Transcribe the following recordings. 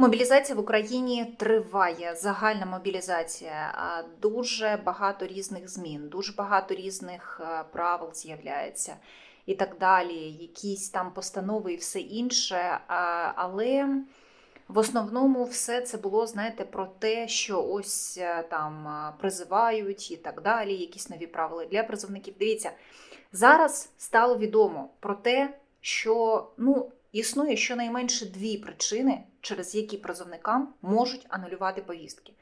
Мобілізація в Україні триває. Загальна мобілізація. Дуже багато різних змін, дуже багато різних е, правил з'являється і так далі. Якісь там постанови і все інше. Але в основному все це було, знаєте, про те, що ось е, там е, призивають і так далі. Якісь нові правила для призовників. Дивіться, зараз стало відомо про те, що ну. Існує щонайменше дві причини, через які призовникам можуть анулювати повістки.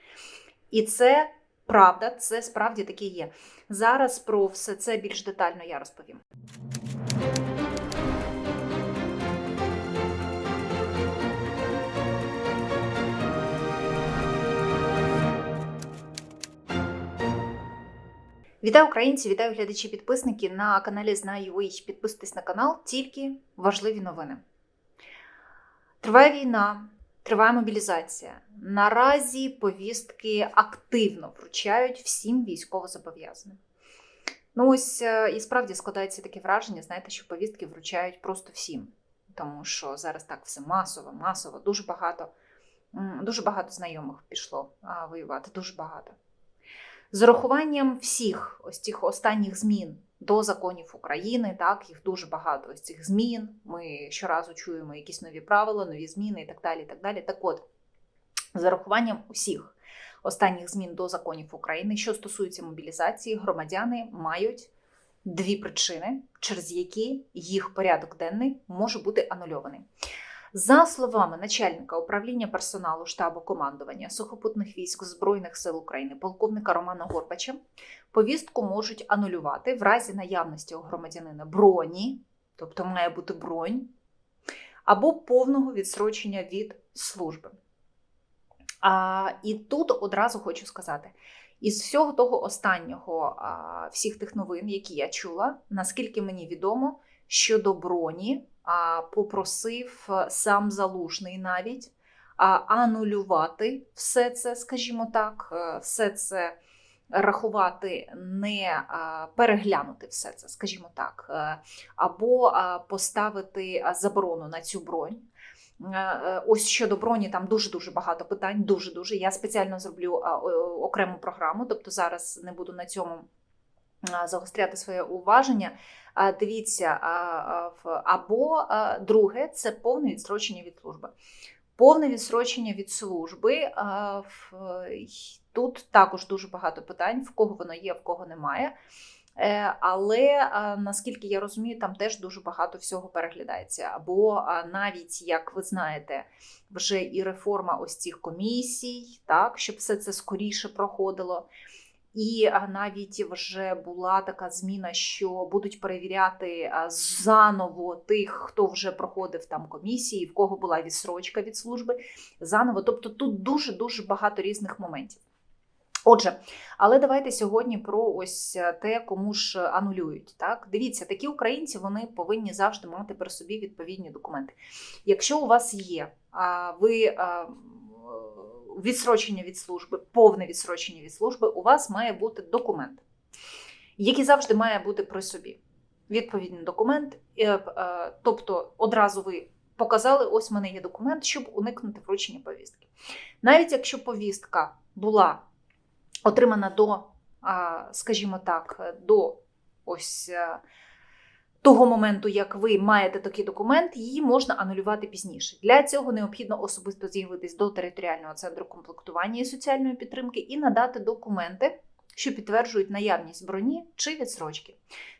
І це правда, це справді таке є. Зараз про все це більш детально я розповім. Вітаю українці, вітаю глядачі підписники на каналі Знаю.ua. Підписуйтесь на канал, тільки важливі новини. Триває війна, триває мобілізація. Наразі повістки активно вручають всім військовозобов'язаним. Ну, ось е, і справді складається таке враження, знаєте, що повістки вручають просто всім. Тому що зараз так все масово, масово, дуже багато, дуже багато знайомих пішло воювати, дуже багато. З урахуванням всіх ось цих останніх змін до законів України, так, їх дуже багато ось цих змін. Ми щоразу чуємо якісь нові правила, нові зміни і так далі. І так далі. Так от, з урахуванням усіх останніх змін до законів України, що стосується мобілізації, громадяни мають дві причини, через які їх порядок денний може бути анульований. За словами начальника управління персоналу штабу командування сухопутних військ Збройних сил України, полковника Романа Горбача, повістку можуть анулювати в разі наявності у громадянина броні, тобто має бути бронь, або повного відсрочення від служби. А, І тут одразу хочу сказати: із всього того останнього, а, всіх тих новин, які я чула, наскільки мені відомо, щодо броні попросив сам залужний навіть анулювати все це, скажімо так, е, все це рахувати, не а, переглянути все це, скажімо так, е, або поставити заборону на цю бронь. Е, е, Ось щодо броні, там дуже дуже багато питань. Дуже дуже. Я спеціально зроблю окрему програму, тобто зараз не буду на цьому загостряти своє уваження. Дивіться, або друге це повне відстрочення від служби. Повне відстрочення від служби. Тут також дуже багато питань, в кого воно є, в кого немає. Е, Але наскільки я розумію, там теж дуже багато всього переглядається. Або навіть, як ви знаєте, вже і реформа ось цих комісій, так, щоб все це скоріше проходило. І навіть вже була така зміна, що будуть перевіряти заново тих, хто вже проходив там комісії, в кого була відсрочка від служби, заново. Тобто тут дуже дуже багато різних моментів. Отже, але давайте сьогодні про ось те, кому ж анулюють. Так, дивіться, такі українці вони повинні завжди мати при собі відповідні документи. Якщо у вас є, ви відсрочення від служби, повне відсрочення від служби, у вас має бути документ, який завжди має бути при собі. Відповідний документ, е, е, тобто одразу ви показали, ось в мене є документ, щоб уникнути вручення повістки. Навіть якщо повістка була отримана до, скажімо так, до ось е, того моменту, як ви маєте такий документ, її можна анулювати пізніше. Для цього необхідно особисто з'явитись до територіального центру комплектування і соціальної підтримки і надати документи, що підтверджують наявність броні чи відсрочки.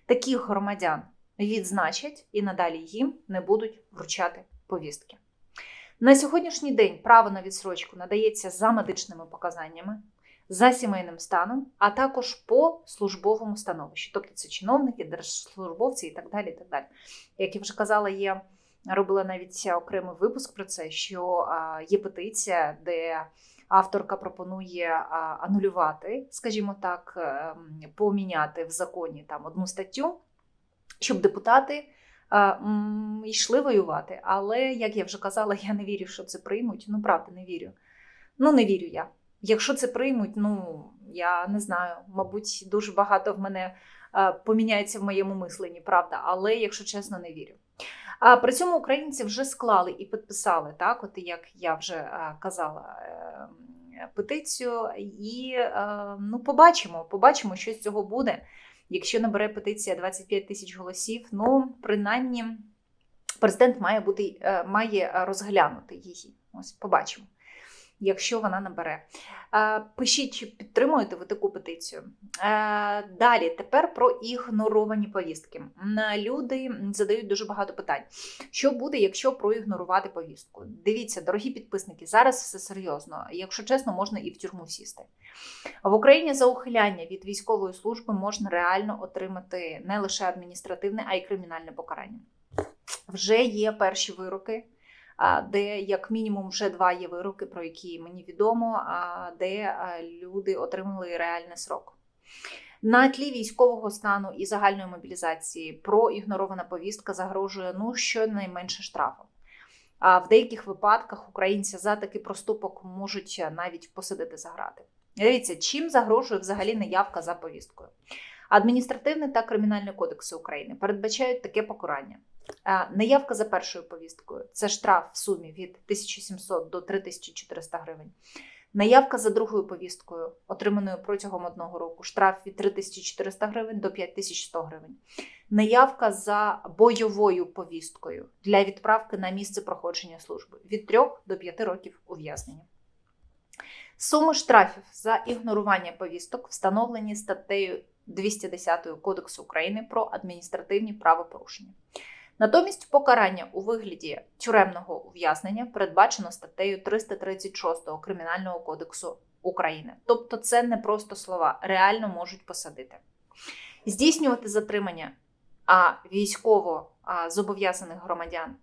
Таких громадян відзначать і надалі їм не будуть вручати повістки. На сьогоднішній день право на відсрочку надається за медичними показаннями, за сімейним станом, а також по службовому становищу. Тобто це чиновники, держслужбовці і так далі. І так далі. Як я вже казала, я робила навіть окремий випуск про це, що є петиція, де авторка пропонує анулювати, скажімо так, ем, поміняти в законі там одну статтю, щоб депутати. Йшли воювати, але як я вже казала, я не вірю, що це приймуть. Ну, правда, не вірю. Ну, не вірю я. Якщо це приймуть, ну я не знаю, мабуть, дуже багато в мене е, поміняється в моєму мисленні, правда. Але якщо чесно, не вірю. А при цьому українці вже склали і підписали, так, от як я вже е, казала, е, петицію. І е, ну, побачимо, побачимо, що з цього буде. Якщо набере петиція 25 тисяч голосів, ну принаймні президент має бути має розглянути її. Ось побачимо. Якщо вона набере. Е, Пишіть, чи підтримуєте ви таку петицію. Е, Далі, тепер про ігноровані повістки. Люди задають дуже багато питань. Що буде, якщо проігнорувати повістку? Дивіться, дорогі підписники, зараз все серйозно. Якщо чесно, можна і в тюрму сісти. В Україні за ухиляння від військової служби можна реально отримати не лише адміністративне, а й кримінальне покарання. Вже є перші вироки, де як мінімум вже два є вироки, про які мені відомо, де люди отримали реальний срок. На тлі військового стану і загальної мобілізації проігнорована повістка загрожує ну щонайменше штрафом. А в деяких випадках українця за такий проступок можуть навіть посадити за грати. Дивіться, чим загрожує взагалі неявка за повісткою. Адміністративний та кримінальний кодекси України передбачають таке покарання. Е, Неявка за першою повісткою це штраф в сумі від 1700 до 3400 гривень. Наявка за другою повісткою, отриманою протягом одного року, штраф від 3400 гривень до 5100 гривень. Наявка за бойовою повісткою для відправки на місце проходження служби від 3 до 5 років ув'язнення. Суми штрафів за ігнорування повісток встановлені статтею 210 Кодексу України про адміністративні правопорушення. Натомість покарання у вигляді тюремного ув'язнення передбачено статтею 336 Кримінального кодексу України. Тобто, це не просто слова, реально можуть посадити. Здійснювати затримання а військово а, зобов'язаних громадян,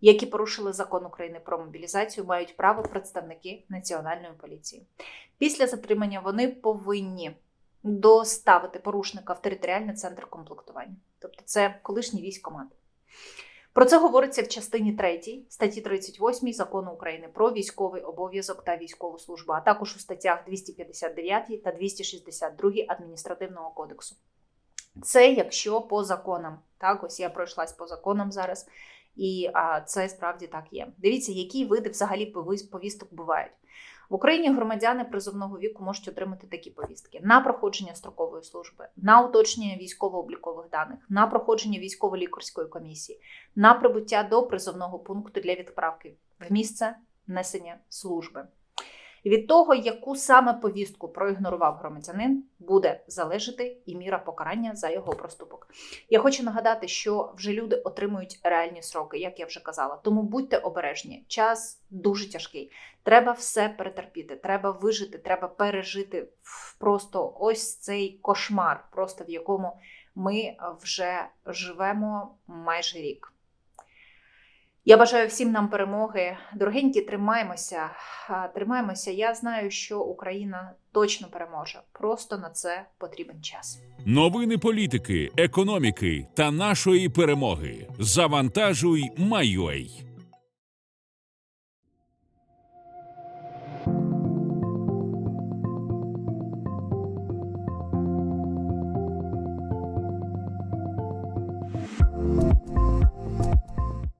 які порушили закон України про мобілізацію, мають право представники Національної поліції. Після затримання вони повинні доставити порушника в територіальний центр комплектування. Тобто це колишній військомат. Про це говориться в частині 3 статті 38 закону України про військовий обов'язок та військову службу, а також у статтях 259 та 262 адміністративного кодексу. Це якщо по законам. Так, ось я пройшлась по законам зараз, і а, це справді так є. Дивіться, які види взагалі повіс- повісток бувають. В Україні громадяни призовного віку можуть отримати такі повістки на проходження строкової служби, на уточнення військово-облікових даних, на проходження військово-лікарської комісії, на прибуття до призовного пункту для відправки в місце несення служби. Від того, яку саме повістку проігнорував громадянин, буде залежати і міра покарання за його проступок. Я хочу нагадати, що вже люди отримують реальні сроки, як я вже казала. Тому будьте обережні. Час дуже тяжкий. Треба все перетерпіти, треба вижити, треба пережити просто ось цей кошмар, просто в якому ми вже живемо майже рік. Я бажаю всім нам перемоги. Дорогенькі, тримаємося. Тримаємося. Я знаю, що Україна точно переможе. Просто на це потрібен час. Новини політики, економіки та нашої перемоги. Завантажуй, Майой.